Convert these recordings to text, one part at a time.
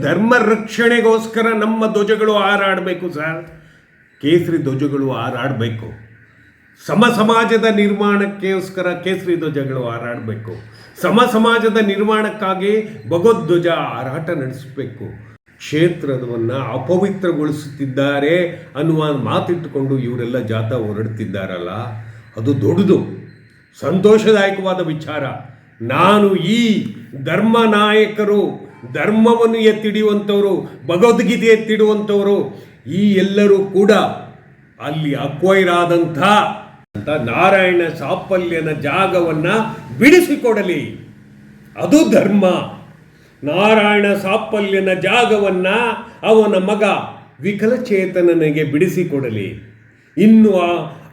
ಧರ್ಮ ರಕ್ಷಣೆಗೋಸ್ಕರ ನಮ್ಮ ಧ್ವಜಗಳು ಹಾರಾಡಬೇಕು ಸರ್. ಕೇಸರಿ ಧ್ವಜಗಳು ಹಾರಾಡಬೇಕು. ಸಮ ಸಮಾಜದ ನಿರ್ಮಾಣಕ್ಕೋಸ್ಕರ ಕೇಸರಿ ಧ್ವಜಗಳು ಹಾರಾಡಬೇಕು. ಸಮ ಸಮಾಜದ ನಿರ್ಮಾಣಕ್ಕಾಗಿ ಭಗವದ್ಧ್ವಜ ಹಾರಾಟ ನಡೆಸಬೇಕು. ಕ್ಷೇತ್ರವನ್ನು ಅಪವಿತ್ರಗೊಳಿಸುತ್ತಿದ್ದಾರೆ ಅನ್ನುವ ಮಾತಿಟ್ಟುಕೊಂಡು ಇವರೆಲ್ಲ ಜಾಥಾ ಹೊರಡ್ತಿದ್ದಾರಲ್ಲ, ಅದು ದೊಡ್ಡದು. ಸಂತೋಷದಾಯಕವಾದ ವಿಚಾರ. ನಾನು ಈ ಧರ್ಮ ನಾಯಕರು ಧರ್ಮವನ್ನು ಎತ್ತಿಡಿಯುವಂಥವರು ಭಗವದ್ಗೀತೆ ಎತ್ತಿಡುವಂಥವರು, ಈ ಎಲ್ಲರೂ ಕೂಡ ಅಲ್ಲಿ ಅಕ್ವೈರ್ ಆದಂಥ ನಾರಾಯಣ ಸಾಫಲ್ಯನ ಜಾಗವನ್ನು ಬಿಡಿಸಿಕೊಡಲಿ. ಅದು ಧರ್ಮ. ನಾರಾಯಣ ಸಾಫಲ್ಯನ ಜಾಗವನ್ನು ಅವನ ಮಗ ವಿಕಲಚೇತನನಿಗೆ ಬಿಡಿಸಿಕೊಡಲಿ. ಇನ್ನು ಆ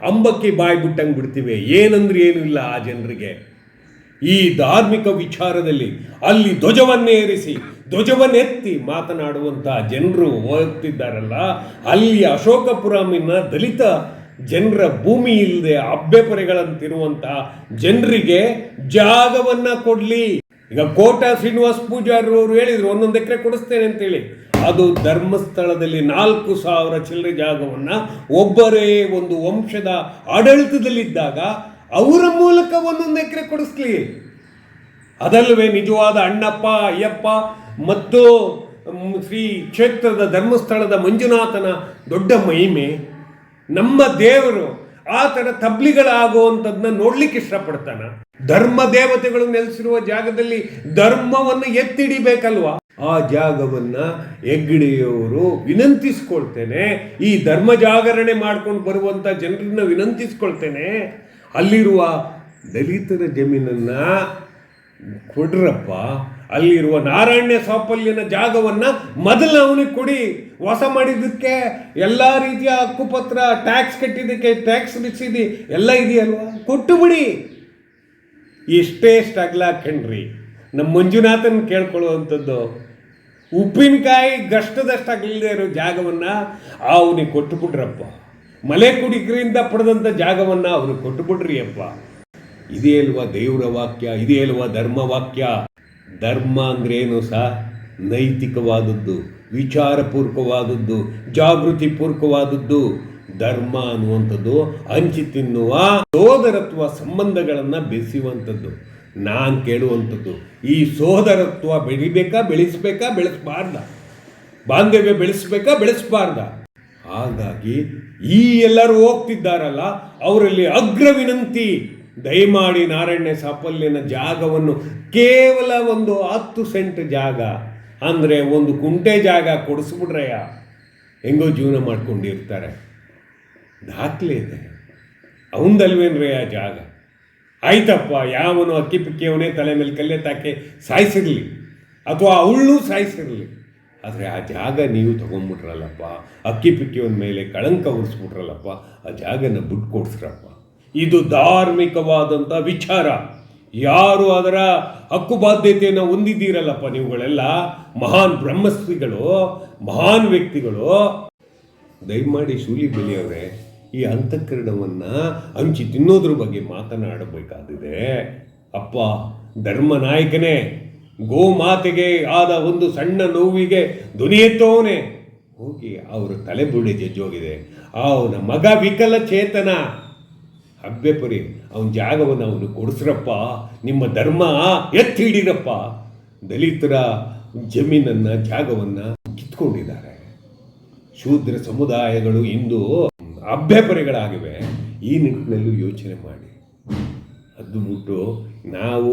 ಅಂಬಕ್ಕೆ ಬಾಯಿ ಬಿಟ್ಟಂಗೆ ಬಿಡ್ತೀವಿ. ಏನಂದ್ರೆ ಏನೂ ಇಲ್ಲ ಆ ಜನರಿಗೆ. ಈ ಧಾರ್ಮಿಕ ವಿಚಾರದಲ್ಲಿ ಅಲ್ಲಿ ಧ್ವಜವನ್ನೇರಿಸಿ, ಧ್ವಜವನ್ನೆತ್ತಿ ಮಾತನಾಡುವಂತಹ ಜನರು ಹೋಗ್ತಿದ್ದಾರಲ್ಲ, ಅಲ್ಲಿ ಅಶೋಕಪುರಮಿನ ದಲಿತ ಜನರ ಭೂಮಿ ಇಲ್ಲದೆ ಅಬ್ಬೆಪರೆಗಳಂತಿರುವಂತಹ ಜನರಿಗೆ ಜಾಗವನ್ನ ಕೊಡ್ಲಿ. ಈಗ ಕೋಟ ಶ್ರೀನಿವಾಸ್ ಪೂಜಾರಿ ಅವರು ಹೇಳಿದ್ರು, ಒಂದೊಂದು ಎಕರೆ ಕೊಡಿಸ್ತೇನೆ ಅಂತೇಳಿ. ಅದು ಧರ್ಮಸ್ಥಳದಲ್ಲಿ ನಾಲ್ಕು ಸಾವಿರ ಚಿಲ್ಲರೆ ಜಾಗವನ್ನ ಒಬ್ಬರೇ ಒಂದು ವಂಶದ ಆಡಳಿತದಲ್ಲಿದ್ದಾಗ ಅವರ ಮೂಲಕ ಒಂದೊಂದು ಎಕರೆ ಕೊಡಿಸ್ಲಿ. ಅದಲ್ಲವೇ ನಿಜವಾದ ಅಣ್ಣಪ್ಪ, ಅಯ್ಯಪ್ಪ ಮತ್ತು ಶ್ರೀ ಕ್ಷೇತ್ರದ ಧರ್ಮಸ್ಥಳದ ಮಂಜುನಾಥನ ದೊಡ್ಡ ಮಹಿಮೆ. ನಮ್ಮ ದೇವರು ಆ ಥರ ತಬ್ಲಿಗಳಾಗುವಂಥದ್ದನ್ನ ನೋಡ್ಲಿಕ್ಕೆ ಇಷ್ಟಪಡ್ತಾನ. ಧರ್ಮ ದೇವತೆಗಳು ನೆಲೆಸಿರುವ ಜಾಗದಲ್ಲಿ ಧರ್ಮವನ್ನು ಎತ್ತಿಡಿಬೇಕಲ್ವಾ? ಆ ಜಾಗವನ್ನ ಹೆಗ್ಗಡೆಯವರು ವಿನಂತಿಸ್ಕೊಳ್ತೇನೆ. ಈ ಧರ್ಮ ಜಾಗರಣೆ ಮಾಡ್ಕೊಂಡು ಬರುವಂತ ಜನರನ್ನ ವಿನಂತಿಸ್ಕೊಳ್ತೇನೆ. ಅಲ್ಲಿರುವ ದಲಿತರ ಜಮೀನನ್ನ ಕೊಡ್ರಪ್ಪ, ಅಲ್ಲಿರುವ ನಾರಾಯಣ್ಯ ಸಾಫಲ್ಯನ ಜಾಗವನ್ನ ಮೊದಲು ಅವನಿಗೆ ಕೊಡಿ. ವಾಸ ಮಾಡಿದ್ದಕ್ಕೆ ಎಲ್ಲ ರೀತಿಯ ಹಕ್ಕುಪತ್ರ ಟ್ಯಾಕ್ಸ್ ಕಟ್ಟಿದ್ದಕ್ಕೆ ಟ್ಯಾಕ್ಸ್ ಬಿಸಿದಿ ಎಲ್ಲ ಇದೆಯಲ್ವಾ? ಕೊಟ್ಟು ಬಿಡಿ. ಎಷ್ಟೇ ಸ್ಟ್ರಗ್ಲ್ ನಮ್ಮ ಮಂಜುನಾಥನ್ ಕೇಳ್ಕೊಳ್ಳುವಂಥದ್ದು, ಉಪ್ಪಿನಕಾಯಿ ಗಷ್ಟದಷ್ಟಾಗಲಿಲ್ಲದೆ ಇರೋ ಜಾಗವನ್ನು ಅವನಿಗೆ ಕೊಟ್ಟು ಬಿಡ್ರಪ್ಪ. ಮಲೆ ಕುಡಿಕರಿಂದ ಪಡೆದಂಥ ಜಾಗವನ್ನು ಅವರು ಕೊಟ್ಟು ಬಿಡ್ರಿ ಅಪ್ಪ. ಇದೇ ಅಲ್ವ ದೇವರ ವಾಕ್ಯ, ಇದೇ ಅಲ್ವ ಧರ್ಮ ವಾಕ್ಯ? ಧರ್ಮ ಅಂದ್ರೆ ಏನು ಸಹ ನೈತಿಕವಾದದ್ದು, ವಿಚಾರಪೂರ್ವಕವಾದದ್ದು ಜಾಗೃತಿ ಪೂರ್ವಕವಾದದ್ದು ಧರ್ಮ ಅನ್ನುವಂಥದ್ದು ಹಂಚಿ ತಿನ್ನುವ ಸೋದರತ್ವ ಸಂಬಂಧಗಳನ್ನು ಬೆಸೆಯುವಂಥದ್ದು ನಾನು ಕೇಳುವಂಥದ್ದು, ಈ ಸೋದರತ್ವ ಬೆಳಿಬೇಕಾ, ಬೆಳೆಸ್ಬೇಕಾ, ಬೆಳೆಸಬಾರ್ದ? ಬಾಂಧವ್ಯ ಬೆಳೆಸ್ಬೇಕಾ, ಬೆಳೆಸಬಾರ್ದ? ಹಾಗಾಗಿ ಈ ಎಲ್ಲರೂ ಹೋಗ್ತಿದ್ದಾರಲ್ಲ, ಅವರಲ್ಲಿ ಅಗ್ರ ವಿನಂತಿ ದಯಮಾಡಿ ನಾರಾಯಣ ಸಾಫಲ್ಯನ ಜಾಗವನ್ನು ಕೇವಲ ಒಂದು ಹತ್ತು ಸೆಂಟ್ ಜಾಗ ಅಂದರೆ ಒಂದು ಕುಂಟೆ ಜಾಗ ಕೊಡಿಸ್ಬಿಡ್ರಯ್ಯ ಹೆಂಗೋ ಜೀವನ ಮಾಡ್ಕೊಂಡಿರ್ತಾರೆ. ದಾಖಲೆ ಇದೆ. ಅವಂದಲ್ವೇನ್ರಿ ಆ ಜಾಗ? ಆಯ್ತಪ್ಪ, ಯಾವನು ಅಕ್ಕಿ ಪಿಕ್ಕಿಯವನೇ ತಲೆ ಮೇಲೆ ಕಲ್ಲೆ ತಾಕೆ ಸಾಯಿಸಿರಲಿ. ಅಥವಾ ಅವಳು ಸಾಯಿಸಿರ್ಲಿ. ಆದರೆ ಆ ಜಾಗ ನೀವು ತೊಗೊಂಡ್ಬಿಟ್ರಲ್ಲಪ್ಪ ಅಕ್ಕಿ ಪಿಕ್ಕಿಯವನ ಮೇಲೆ ಕಳಂಕ ಉರಿಸ್ಬಿಟ್ರಲ್ಲಪ್ಪ ಆ ಜಾಗನ ಬಿಟ್ಟು ಕೊಡ್ಸ್ರಪ್ಪ. ಇದು ಧಾರ್ಮಿಕವಾದಂಥ ವಿಚಾರ. ಯಾರು ಅದರ ಹಕ್ಕು ಬಾಧ್ಯತೆಯನ್ನು ಹೊಂದಿದ್ದೀರಲ್ಲಪ್ಪ ನೀವುಗಳೆಲ್ಲ? ಮಹಾನ್ ಬ್ರಹ್ಮಶ್ರೀಗಳು ಮಹಾನ್ ವ್ಯಕ್ತಿಗಳು. ದಯಮಾಡಿ ಶೂಲಿ ಬೆಳೆಯವರೇ ಈ ಅಂತಃಕರಣವನ್ನು ಹಂಚಿ ತಿನ್ನೋದ್ರ ಬಗ್ಗೆ ಮಾತನಾಡಬೇಕಾದಿದೆ ಅಪ್ಪ, ಧರ್ಮ ನಾಯಕನೇ. ಗೋಮಾತೆಗೆ ಆದ ಒಂದು ಸಣ್ಣ ನೋವಿಗೆ ಧ್ವನಿ ಎತ್ತೋನೆ ಹೋಗಿ ಅವರ ತಲೆಬುಳ್ಳಿ ಜಜ್ಜೋಗಿದೆ ಅವನ ಮಗ ವಿಕಲ ಚೇತನ ಹಬ್ಬೆಪರಿ ಅವನ ಜಾಗವನ್ನು ಅವನು ಕೊಡಿಸ್ರಪ್ಪ, ನಿಮ್ಮ ಧರ್ಮ ಎತ್ತಿ ದಲಿತರ ಜಮೀನನ್ನು, ಜಾಗವನ್ನು ಕಿತ್ಕೊಂಡಿದ್ದಾರೆ. ಶೂದ್ರ ಸಮುದಾಯಗಳು ಇಂದು ಅಭ್ಯಪರಿಗಳಾಗಿವೆ. ಈ ನಿಟ್ಟಿನಲ್ಲೂ ಯೋಚನೆ ಮಾಡಿ. ಅದು ಬಿಟ್ಟು ನಾವು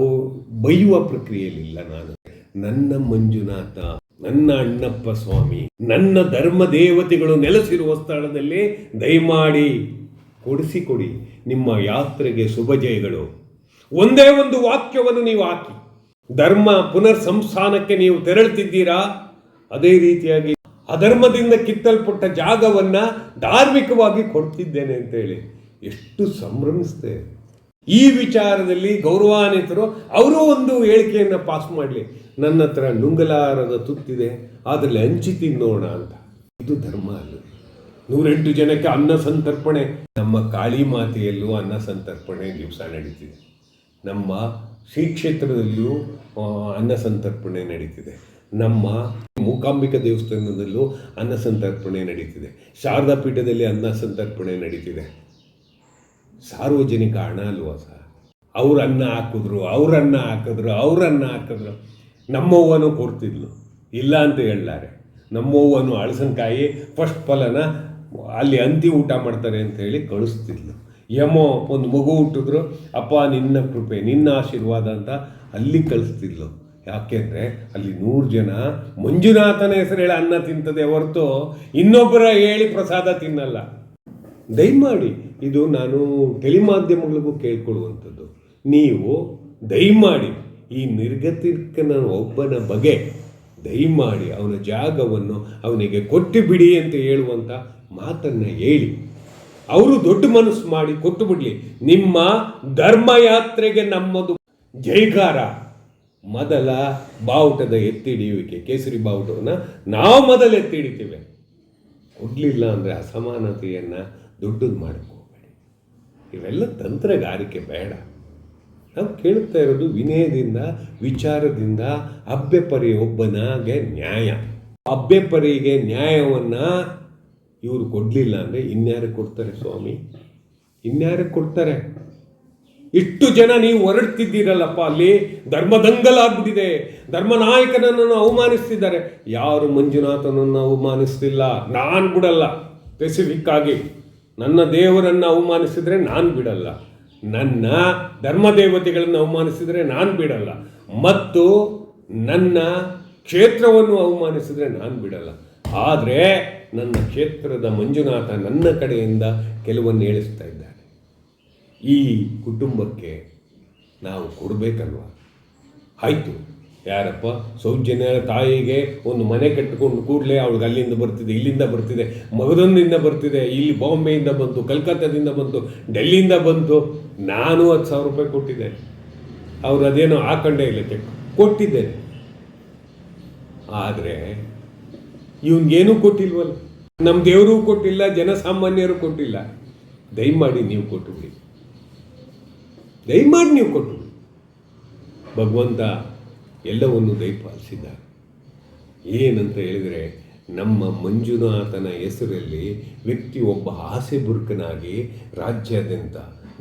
ಬೈಯುವ ಪ್ರಕ್ರಿಯೆಯಲ್ಲಿಲ್ಲ ನಾನು. ನನ್ನ ಮಂಜುನಾಥ, ನನ್ನ ಅಣ್ಣಪ್ಪ ಸ್ವಾಮಿ, ನನ್ನ ಧರ್ಮ ದೇವತೆಗಳು ನೆಲೆಸಿರುವ ಸ್ಥಳದಲ್ಲಿ ದಯಮಾಡಿ ಕೊಡಿಸಿಕೊಡಿ ನಿಮ್ಮ ಯಾತ್ರೆಗೆ ಶುಭ ಜಯಗಳು. ಒಂದೇ ಒಂದು ವಾಕ್ಯವನ್ನು ನೀವು ಹಾಕಿ. ಧರ್ಮ ಪುನರ್ ಸಂಸ್ಥಾನಕ್ಕೆ ನೀವು ತೆರಳುತ್ತಿದ್ದೀರಾ? ಅದೇ ರೀತಿಯಾಗಿ ಅಧರ್ಮದಿಂದ ಕಿತ್ತಲ್ಪಟ್ಟ ಜಾಗವನ್ನ ಧಾರ್ಮಿಕವಾಗಿ ಕೊಡ್ತಿದ್ದೇನೆ ಅಂತೇಳಿ ಎಷ್ಟು ಸಂಭ್ರಮಿಸ್ತೆ. ಈ ವಿಚಾರದಲ್ಲಿ ಗೌರವಾನ್ವಿತರು ಅವರು ಒಂದು ಹೇಳಿಕೆಯನ್ನು ಪಾಸ್ ಮಾಡಲಿ. ನನ್ನ ಹತ್ರ ನುಂಗಲಾರದ ತುತ್ತಿದೆ ಅದರಲ್ಲಿ ಹಂಚಿ ತಿನ್ನೋಣ ಅಂತ. ಇದು ಧರ್ಮ ಅಲ್ಲ. ನೂರೆಂಟು ಜನಕ್ಕೆ ಅನ್ನ ಸಂತರ್ಪಣೆ. ನಮ್ಮ ಕಾಳಿ ಮಾತೆಯಲ್ಲೂ ಅನ್ನ ಸಂತರ್ಪಣೆ ದಿವಸ ನಡೀತಿದೆ. ನಮ್ಮ ಶ್ರೀ ಕ್ಷೇತ್ರದಲ್ಲೂ ಅನ್ನ ಸಂತರ್ಪಣೆ ನಡೀತಿದೆ. ನಮ್ಮ ಮೂಕಾಂಬಿಕಾ ದೇವಸ್ಥಾನದಲ್ಲೂ ಅನ್ನ ಸಂತರ್ಪಣೆ ನಡೀತಿದೆ. ಶಾರದಾ ಪೀಠದಲ್ಲಿ ಅನ್ನ ಸಂತರ್ಪಣೆ ನಡೀತಿದೆ. ಸಾರ್ವಜನಿಕ ಹಣ ಅಲ್ವಾ ಸರ್? ಅವ್ರ ಅನ್ನ ಹಾಕಿದ್ರು ಅವ್ರ ಅನ್ನ ಹಾಕಿದ್ರು ಅವ್ರ ಅನ್ನ ಹಾಕಿದ್ರು. ನಮ್ಮವ್ವನು ಕೊಡ್ತಿದ್ಲು. ಇಲ್ಲ ಅಂತ ಹೇಳಲಾರೆ. ನಮ್ಮವ್ವನು ಅಳಸನಕಾಯಿ ಫಸ್ಟ್ ಫಲನ ಅಲ್ಲಿ ಅಂತಿ ಊಟ ಮಾಡ್ತಾರೆ ಅಂತ ಹೇಳಿ ಕಳಿಸ್ತಿದ್ಲು. ಯಮೋ, ಒಂದು ಮಗು ಹುಟ್ಟಿದ್ರು. ಅಪ್ಪ, ನಿನ್ನ ಕೃಪೆ, ನಿನ್ನ ಆಶೀರ್ವಾದ ಅಂತ ಅಲ್ಲಿ ಕಳಿಸ್ತಿದ್ಲು. ಯಾಕೆಂದರೆ ಅಲ್ಲಿ ನೂರು ಜನ ಮಂಜುನಾಥನ ಹೆಸರು ಹೇಳಿ ಅನ್ನ ತಿಂತದೆ ಹೊರತು ಇನ್ನೊಬ್ಬರ ಹೇಳಿ ಪ್ರಸಾದ ತಿನ್ನಲ್ಲ. ದಯಮಾಡಿ, ಇದು ನಾನು ಟೆಲಿಮಾಧ್ಯಮಗಳಿಗೂ ಕೇಳ್ಕೊಳ್ಳುವಂಥದ್ದು ನೀವು ದಯಮಾಡಿ ಈ ನಿರ್ಗತಿಕನ ಒಬ್ಬನ ಬಗೆ ದಯಮಾಡಿ ಅವನ ಜಾಗವನ್ನು ಅವನಿಗೆ ಕೊಟ್ಟು ಬಿಡಿ ಅಂತ ಹೇಳುವಂಥ ಮಾತನ್ನು ಹೇಳಿ. ಅವರು ದೊಡ್ಡ ಮನಸ್ಸು ಮಾಡಿ ಕೊಟ್ಟು ಬಿಡಲಿ ನಿಮ್ಮ ಧರ್ಮಯಾತ್ರೆಗೆ ನಮ್ಮದು ಜೈಕಾರ. ಮೊದಲ ಬಾವುಟದ ಎತ್ತಿಡಿಯುವಿಕೆ ಕೇಸರಿ ಬಾವುಟವನ್ನು ನಾವು ಮೊದಲು ಎತ್ತಿ ಹಿಡಿತೇವೆ ಕೊಡಲಿಲ್ಲ ಅಂದರೆ ಅಸಮಾನತೆಯನ್ನು ದೊಡ್ಡದು ಮಾಡ್ಕೋಬೇಡಿ. ಇವೆಲ್ಲ ತಂತ್ರಗಾರಿಕೆ ಬೇಡ. ನಾವು ಕೇಳ್ತಾ ಇರೋದು ವಿನಯದಿಂದ, ವಿಚಾರದಿಂದ ಅಭ್ಯಪರಿ ಒಬ್ಬನಾಗೆ ನ್ಯಾಯ. ಅಭ್ಯಪರಿಗೆ ನ್ಯಾಯವನ್ನು ಇವರು ಕೊಡಲಿಲ್ಲ ಅಂದರೆ ಇನ್ಯಾರು ಕೊಡ್ತಾರೆ ಸ್ವಾಮಿ? ಇನ್ಯಾರು ಕೊಡ್ತಾರೆ? ಇಷ್ಟು ಜನ ನೀವು ಹೊರಡ್ತಿದ್ದೀರಲ್ಲಪ್ಪ, ಅಲ್ಲಿ ಧರ್ಮದಂಗಲಾಗ್ಬಿಟ್ಟಿದೆ. ಧರ್ಮನಾಯಕನನ್ನು ಅವಮಾನಿಸ್ತಿದ್ದಾರೆ. ಯಾರು ಮಂಜುನಾಥನನ್ನು ಅವಮಾನಿಸ್ತಿಲ್ಲ? ನಾನು ಬಿಡಲ್ಲ ಸ್ಪೆಸಿಫಿಕ್ ಆಗಿ. ನನ್ನ ದೇವರನ್ನು ಅವಮಾನಿಸಿದರೆ ನಾನು ಬಿಡಲ್ಲ. ನನ್ನ ಧರ್ಮದೇವತೆಗಳನ್ನು ಅವಮಾನಿಸಿದರೆ ನಾನು ಬಿಡಲ್ಲ. ಮತ್ತು ನನ್ನ ಕ್ಷೇತ್ರವನ್ನು ಅವಮಾನಿಸಿದರೆ ನಾನು ಬಿಡಲ್ಲ. ಆದರೆ ನನ್ನ ಕ್ಷೇತ್ರದ ಮಂಜುನಾಥ ನನ್ನ ಕಡೆಯಿಂದ ಕೆಲವನ್ನು ಹೇಳಿಸ್ತಾ ಇದ್ದಾರೆ ಈ ಕುಟುಂಬಕ್ಕೆ ನಾವು ಕೊಡಬೇಕಲ್ವ? ಆಯಿತು. ಯಾರಪ್ಪ? ಸೌಜನ್ಯ ತಾಯಿಗೆ ಒಂದು ಮನೆ ಕಟ್ಟಿಕೊಂಡು ಕೂಡಲೇ ಅವಳಿಗೆ ಅಲ್ಲಿಂದ ಬರ್ತಿದೆ, ಇಲ್ಲಿಂದ ಬರ್ತಿದೆ, ಮಗದೊಂದಿಂದ ಬರ್ತಿದೆ, ಇಲ್ಲಿ ಬಾಂಬೆಯಿಂದ ಬಂತು, ಕಲ್ಕತ್ತಾದಿಂದ ಬಂತು, ಡೆಲ್ಲಿಯಿಂದ ಬಂತು. ನಾನು ಹತ್ತು ಸಾವಿರ ರೂಪಾಯಿ ಕೊಟ್ಟಿದ್ದೆ. ಅವ್ರು ಅದೇನೋ ಹಾಕೊಂಡೇ ಇಲ್ಲ ಚೆಕ್ ಕೊಟ್ಟಿದ್ದೇನೆ ಆದರೆ ಇವನ್ಗೇನೂ ಕೊಟ್ಟಿಲ್ವಲ್ಲ? ನಮ್ಮ ದೇವರು ಕೊಟ್ಟಿಲ್ಲ, ಜನಸಾಮಾನ್ಯರು ಕೊಟ್ಟಿಲ್ಲ. ದಯಮಾಡಿ ನೀವು ಕೊಟ್ಟು ಬಿಡಿ ದಯಮಾಡಿ ನೀವು ಕೊಟ್ಟು ಬಿಡಿ ಭಗವಂತ ಎಲ್ಲವನ್ನು ದಯಪಾಲಿಸಿದ್ದಾರೆ. ಏನಂತ ಹೇಳಿದರೆ, ನಮ್ಮ ಮಂಜುನಾಥನ ಹೆಸರಲ್ಲಿ ವ್ಯಕ್ತಿ ಒಬ್ಬ ಆಸೆ ಬುರುಕನಾಗಿ ರಾಜ್ಯಾದ್ಯಂತ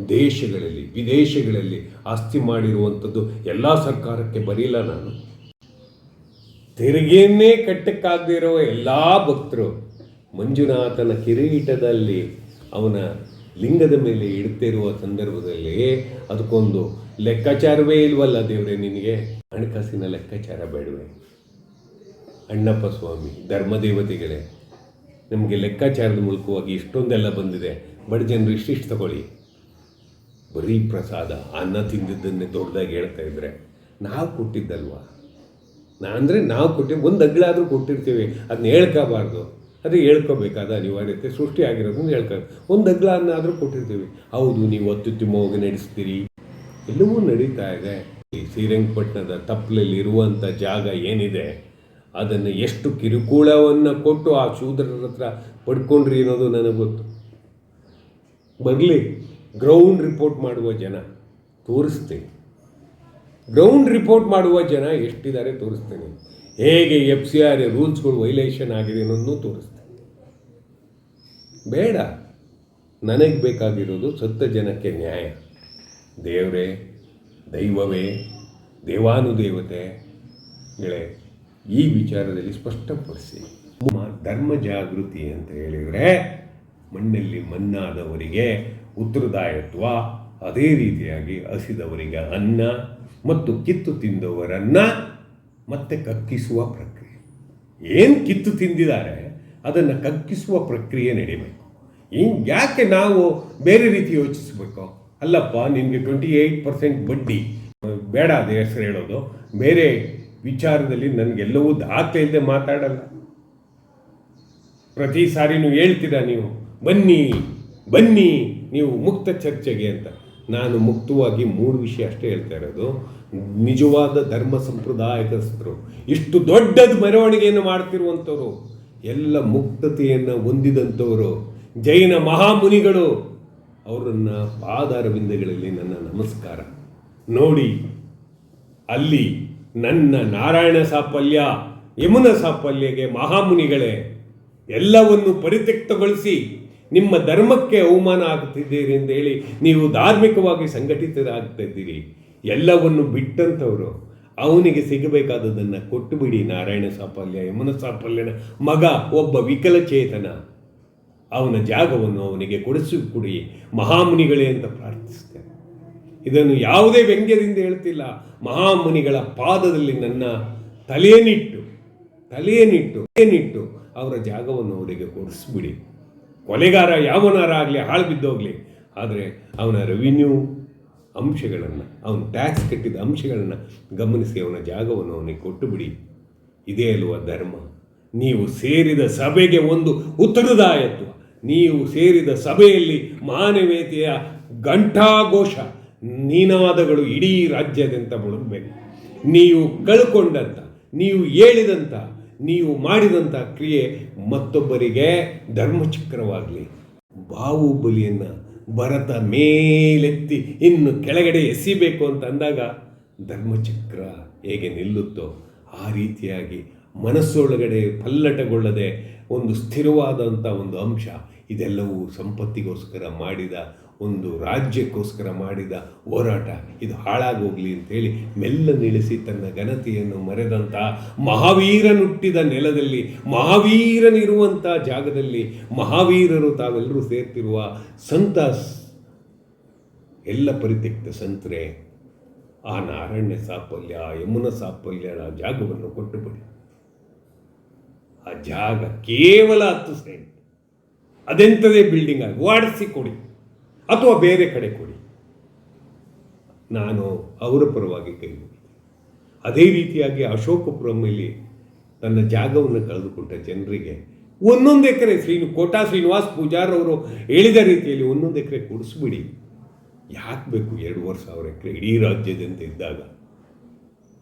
ದೇಶಗಳಲ್ಲಿ, ವಿದೇಶಗಳಲ್ಲಿ ಆಸ್ತಿ ಮಾಡಿರುವಂಥದ್ದು ಎಲ್ಲ ಸರ್ಕಾರಕ್ಕೆ ಬರೀಲ್ಲ ನಾನು. ತೆರಿಗೆಯನ್ನೇ ಕಟ್ಟಕ್ಕಾಗದೇ ಇರುವ ಎಲ್ಲ ಭಕ್ತರು ಮಂಜುನಾಥನ ಕಿರೀಟದಲ್ಲಿ ಅವನ ಲಿಂಗದ ಮೇಲೆ ಇಡುತ್ತಿರುವ ಸಂದರ್ಭದಲ್ಲಿ ಅದಕ್ಕೊಂದು ಲೆಕ್ಕಾಚಾರವೇ ಇಲ್ವಲ್ಲ ದೇವರೇ ನಿನಗೆ? ಹಣಕಾಸಿನ ಲೆಕ್ಕಾಚಾರ ಬೇಡವೆ? ಅಣ್ಣಪ್ಪ ಸ್ವಾಮಿ ಧರ್ಮದೇವತೆಗಳೇ ನಮಗೆ ಲೆಕ್ಕಾಚಾರದ ಮೂಲಕವಾಗಿ ಇಷ್ಟೊಂದೆಲ್ಲ ಬಂದಿದೆ. ಬಡ ಜನರು ಇಷ್ಟಿಷ್ಟು ತಗೊಳ್ಳಿ. ಬರೀ ಪ್ರಸಾದ, ಅನ್ನ ತಿಂದಿದ್ದನ್ನೇ ದೊಡ್ಡದಾಗಿ ಹೇಳ್ತಾ ಇದ್ರೆ ನಾವು ಕೊಟ್ಟಿದ್ದಲ್ವಾ? ನಾ ಅಂದರೆ ನಾವು ಕೊಟ್ಟಿ, ಒಂದು ಅಗ್ಳಾದರೂ ಕೊಟ್ಟಿರ್ತೀವಿ. ಅದನ್ನ ಹೇಳ್ಕೋಬಾರ್ದು. ಅದು ಹೇಳ್ಕೋಬೇಕಾದ ಅನಿವಾರ್ಯತೆ, ಸೃಷ್ಟಿ ಆಗಿರೋದನ್ನ ಹೇಳ್ಕೊಂಡು ಒಂದು ಅಗ್ಳನ್ನಾದರೂ ಕೊಟ್ಟಿರ್ತೀವಿ. ಹೌದು, ನೀವು ಅತ್ಯುತ್ತಮವಾಗಿ ನಡೆಸ್ತೀರಿ. ಎಲ್ಲವೂ ನಡೀತಾ ಇದೆ. ಈ ಶ್ರೀರಂಗಪಟ್ಟಣದ ತಪ್ಪಲಲ್ಲಿ ಇರುವಂಥ ಜಾಗ ಏನಿದೆ, ಅದನ್ನು ಎಷ್ಟು ಕಿರುಕುಳವನ್ನು ಕೊಟ್ಟು ಆ ಶೂದ್ರರ ಹತ್ರ ಪಡ್ಕೊಂಡ್ರಿ ಅನ್ನೋದು ನನಗೆ ಗೊತ್ತು. ಬರಲಿ ಗ್ರೌಂಡ್ ರಿಪೋರ್ಟ್ ಮಾಡುವ ಜನ, ತೋರಿಸ್ತೀನಿ. ಗ್ರೌಂಡ್ ರಿಪೋರ್ಟ್ ಮಾಡುವ ಜನ ಎಷ್ಟಿದ್ದಾರೆ ತೋರಿಸ್ತೀನಿ. ಹೇಗೆ ಎಫ್ ಸಿ ಆರ್ ರೂಲ್ಸ್ಗಳು ವೈಲೇಷನ್ ಆಗಿದೆ ಅನ್ನೋದನ್ನು ತೋರಿಸ್ತೇನೆ. ಬೇಡ. ನನಗೆ ಬೇಕಾಗಿರೋದು ಸತ್ತ ಜನಕ್ಕೆ ನ್ಯಾಯ. ದೇವರೇ, ದೈವವೇ, ದೇವಾನುದೇವತೆ. ಗಳೇ, ಈ ವಿಚಾರದಲ್ಲಿ ಸ್ಪಷ್ಟಪಡಿಸಿ. ಧರ್ಮ ಜಾಗೃತಿ ಅಂತ ಹೇಳಿದರೆ, ಮಣ್ಣಲ್ಲಿ ಮಣ್ಣಾದವರಿಗೆ ಉತ್ತರದಾಯತ್ವ, ಅದೇ ರೀತಿಯಾಗಿ ಹಸಿದವರಿಗೆ ಅನ್ನ ಮತ್ತು ಕಿತ್ತು ತಿಂದವರನ್ನು ಮತ್ತೆ ಕಕ್ಕಿಸುವ ಪ್ರಕ್ರಿಯೆ. ಏನು ಕಿತ್ತು ತಿಂದಿದ್ದಾರೆ? ಅದನ್ನು ಕಕ್ಕಿಸುವ ಪ್ರಕ್ರಿಯೆ ನಡೀಬೇಕು ಹಿಂಗೆ ಯಾಕೆ ನಾವು ಬೇರೆ ರೀತಿ ಯೋಚಿಸಬೇಕು? ಅಲ್ಲಪ್ಪ ನಿಮಗೆ ಟ್ವೆಂಟಿ ಏಯ್ಟ್ ಪರ್ಸೆಂಟ್ ಬಡ್ಡಿ. ಬೇಡ ಅದು ಹೆಸರು ಹೇಳೋದು. ಬೇರೆ ವಿಚಾರದಲ್ಲಿ ನನಗೆಲ್ಲವೂ ದಾಖಲೆ ಇಲ್ಲದೆ ಮಾತಾಡಲ್ಲ. ಪ್ರತಿ ಸಾರಿನೂ ಹೇಳ್ತೀರಾ ನೀವು? ಬನ್ನಿ ಬನ್ನಿ, ನೀವು ಮುಕ್ತ ಚರ್ಚೆಗೆ ಅಂತ. ನಾನು ಮುಕ್ತವಾಗಿ ಮೂರು ವಿಷಯ ಅಷ್ಟೇ ಹೇಳ್ತಾ ಇರೋದು. ನಿಜವಾದ ಧರ್ಮ ಸಂಪ್ರದಾಯದಸ್ಥರು ಇಷ್ಟು ದೊಡ್ಡದು ಮೆರವಣಿಗೆಯನ್ನು ಮಾಡ್ತಿರುವಂಥವ್ರು ಎಲ್ಲ ಮುಕ್ತತೆಯನ್ನು ಹೊಂದಿದಂಥವರು, ಜೈನ ಮಹಾಮುನಿಗಳು, ಅವರನ್ನು ಪಾದಾರವಿಂದಗಳಲ್ಲಿ ನನ್ನ ನಮಸ್ಕಾರ. ನೋಡಿ, ಅಲ್ಲಿ ನನ್ನ ನಾರಾಯಣ ಸಾಫಲ್ಯ, ಯಮುನ ಸಾಫಲ್ಯಗೆ ಮಹಾಮುನಿಗಳೇ, ಎಲ್ಲವನ್ನು ಪರಿತ್ಯಕ್ತಗೊಳಿಸಿ ನಿಮ್ಮ ಧರ್ಮಕ್ಕೆ ಅವಮಾನ ಆಗುತ್ತಿದ್ದೀರಿ ಅಂತ ಹೇಳಿ ನೀವು ಧಾರ್ಮಿಕವಾಗಿ ಸಂಘಟಿತರಾಗ್ತಾ ಇದ್ದೀರಿ. ಎಲ್ಲವನ್ನು ಬಿಟ್ಟಂಥವರು ಅವನಿಗೆ ಸಿಗಬೇಕಾದದನ್ನು ಕೊಟ್ಟುಬಿಡಿ ನಾರಾಯಣ ಸಾಫಲ್ಯ, ಯಮನ ಸಾಫಲ್ಯನ ಮಗ ಒಬ್ಬ ವಿಕಲಚೇತನ. ಅವನ ಜಾಗವನ್ನು ಅವನಿಗೆ ಕೊಡಿಸಿ, ಕೊಡಿ, ಮಹಾಮುನಿಗಳೇ ಅಂತ ಪ್ರಾರ್ಥಿಸ್ತೇನೆ ಇದನ್ನು ಯಾವುದೇ ವ್ಯಂಗ್ಯದಿಂದ ಹೇಳ್ತಿಲ್ಲ. ಮಹಾಮುನಿಗಳ ಪಾದದಲ್ಲಿ ನನ್ನ ತಲೆಯನ್ನಿಟ್ಟು ತಲೆಯನ್ನಿಟ್ಟು ತಲೆಯನ್ನಿಟ್ಟು ಅವರ ಜಾಗವನ್ನು ಅವರಿಗೆ ಕೊಡಿಸ್ಬಿಡಿ. ಕೊಲೆಗಾರ, ಯಾವನಾರ ಆಗಲಿ ಹಾಳು ಬಿದ್ದೋಗ್ಲಿ ಆದರೆ ಅವನ ರೆವಿನ್ಯೂ ಅಂಶಗಳನ್ನು, ಅವನು ಟ್ಯಾಕ್ಸ್ ಕಟ್ಟಿದ ಅಂಶಗಳನ್ನು ಗಮನಿಸಿ, ಅವನ ಜಾಗವನ್ನು ಅವನಿಗೆ ಕೊಟ್ಟು ಬಿಡಿ. ಇದೇ ಅಲ್ವ ಧರ್ಮ? ನೀವು ಸೇರಿದ ಸಭೆಗೆ ಒಂದು ಉತ್ತರದಾಯತ್ವ. ನೀವು ಸೇರಿದ ಸಭೆಯಲ್ಲಿ ಮಾನವೀಯತೆಯ ಘಂಟಾಘೋಷ. ನೀನಾದಗಳು ಇಡೀ ರಾಜ್ಯಾದ್ಯಂತ ಮುಳುಗಬೇಕು. ನೀವು ಕಳ್ಕೊಂಡಂಥ ನೀವು ಹೇಳಿದಂಥ ನೀವು ಮಾಡಿದಂಥ ಕ್ರಿಯೆ ಮತ್ತೊಬ್ಬರಿಗೆ ಧರ್ಮಚಕ್ರವಾಗಲಿ. ಬಾಹುಬಲಿಯನ್ನು ಭರತ ಮೇಲೆತ್ತಿ ಇನ್ನು ಕೆಳಗಡೆ ಎಸಿಬೇಕು ಅಂತ ಅಂದಾಗ ಧರ್ಮಚಕ್ರ ಹೇಗೆ ನಿಲ್ಲುತ್ತೋ ಆ ರೀತಿಯಾಗಿ ಮನಸ್ಸೊಳಗಡೆ ಪಲ್ಲಟಗೊಳ್ಳದೆ ಒಂದು ಸ್ಥಿರವಾದಂಥ ಒಂದು ಅಂಶ ಇದೆಲ್ಲವೂ ಸಂಪತ್ತಿಗೋಸ್ಕರ ಮಾಡಿದ ಒಂದು ರಾಜ್ಯಕ್ಕೋಸ್ಕರ ಮಾಡಿದ ಹೋರಾಟ. ಇದು ಹಾಳಾಗೋಗ್ಲಿ ಅಂತೇಳಿ ಮೆಲ್ಲ ನಿಲ್ಲಿಸಿ ತನ್ನ ಘನತೆಯನ್ನು ಮರೆದಂಥ ಮಹಾವೀರನುಟ್ಟಿದ ನೆಲದಲ್ಲಿ, ಮಹಾವೀರನಿರುವಂಥ ಜಾಗದಲ್ಲಿ ಮಹಾವೀರರು ತಾವೆಲ್ಲರೂ ಸೇರ್ತಿರುವ ಸಂತ ಎಲ್ಲ ಪರಿತ್ಯಕ್ತ ಸಂತರೆ, ಆ ನಾರಾಯಣ ಸಾಫಲ್ಯ, ಆ ಯಮುನ ಸಾಫಲ್ಯನ ಜಾಗವನ್ನು ಕೊಟ್ಟುಬಿಡಿ. ಆ ಜಾಗ ಕೇವಲ ಹತ್ತು ಸೆಂಟ್ ಅದೆಂಥದೇ ಬಿಲ್ಡಿಂಗ್ ಆಗಿ ವಾಡಿಸಿ ಕೊಡಿ. ಅಥವಾ ಬೇರೆ ಕಡೆ ಕೊಡಿ. ನಾನು ಅವರ ಪರವಾಗಿ ಕೈ ಅದೇ ರೀತಿಯಾಗಿ ಅಶೋಕಪುರಮಲ್ಲಿ ತನ್ನ ಜಾಗವನ್ನು ಕಳೆದುಕೊಂಡ ಜನರಿಗೆ ಒಂದೊಂದು ಎಕರೆ ಶ್ರೀನು, ಕೋಟಾ ಶ್ರೀನಿವಾಸ್ ಪೂಜಾರ್ ಅವರು ಹೇಳಿದ ರೀತಿಯಲ್ಲಿ ಒಂದೊಂದು ಎಕರೆ ಕೊಡಿಸ್ಬಿಡಿ. ಯಾಕೆ ಬೇಕು ಎರಡೂವರೆ ಸಾವಿರ ಎಕರೆ? ಇಡೀ ರಾಜ್ಯದಂತೆ ಇದ್ದಾಗ.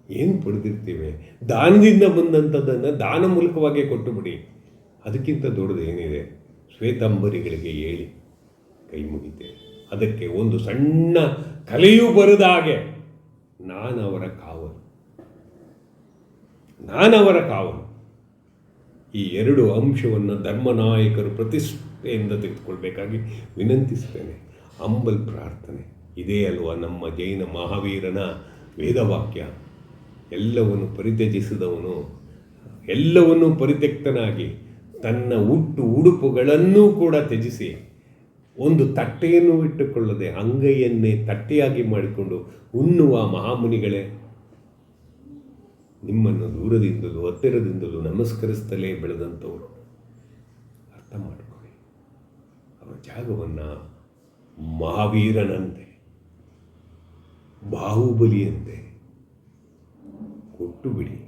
ಏನು ಪಡೆದಿರ್ತೇವೆ? ದಾನದಿಂದ ಬಂದಂಥದ್ದನ್ನು ದಾನ ಮೂಲಕವಾಗಿ ಕೊಟ್ಟುಬಿಡಿ. ಅದಕ್ಕಿಂತ ದೊಡ್ಡದು ಏನಿದೆ ಶ್ವೇತಾಂಬರಿಗಳಿಗೆ ಹೇಳಿ. ಕೈ ಮುಗಿತೆ. ಅದಕ್ಕೆ ಒಂದು ಸಣ್ಣ ಕಲೆಯೂ ಬರದ ಹಾಗೆ ನಾನು ಅವರ ಕಾವಲು. ನಾನವರ ಕಾವಲು. ಈ ಎರಡು ಅಂಶವನ್ನು ಧರ್ಮನಾಯಕರು ಪ್ರತಿಷ್ಠೆಯಿಂದ ತೆಗೆದುಕೊಳ್ಬೇಕಾಗಿ ವಿನಂತಿಸ್ತೇನೆ ಅಂಬಲ್ ಪ್ರಾರ್ಥನೆ. ಇದೇ ಅಲ್ವಾ ನಮ್ಮ ಜೈನ ಮಹಾವೀರನ ವೇದವಾಕ್ಯ. ಎಲ್ಲವನ್ನು ಪರಿತ್ಯಜಿಸಿದವನು, ಎಲ್ಲವನ್ನೂ ಪರಿತ್ಯಕ್ತನಾಗಿ ತನ್ನ ಹುಟ್ಟು ಉಡುಪುಗಳನ್ನೂ ಕೂಡ ತ್ಯಜಿಸಿ ಒಂದು ತಟ್ಟೆಯನ್ನು ಇಟ್ಟುಕೊಳ್ಳದೆ ಅಂಗೈಯನ್ನೇ ತಟ್ಟೆಯಾಗಿ ಮಾಡಿಕೊಂಡು ಉಣ್ಣುವ ಮಹಾಮುನಿಗಳೇ, ನಿಮ್ಮನ್ನು ದೂರದಿಂದಲೂ ಹತ್ತಿರದಿಂದಲೂ ನಮಸ್ಕರಿಸ್ತಲೇ ಬೆಳೆದಂಥವರು. ಅರ್ಥ ಮಾಡಿಕೊಳ್ಳಿ, ಅವರ ಜಾಗವನ್ನು ಮಹಾವೀರನಂತೆ, ಬಾಹುಬಲಿಯಂತೆ ಕೊಟ್ಟು ಬಿಡಿ.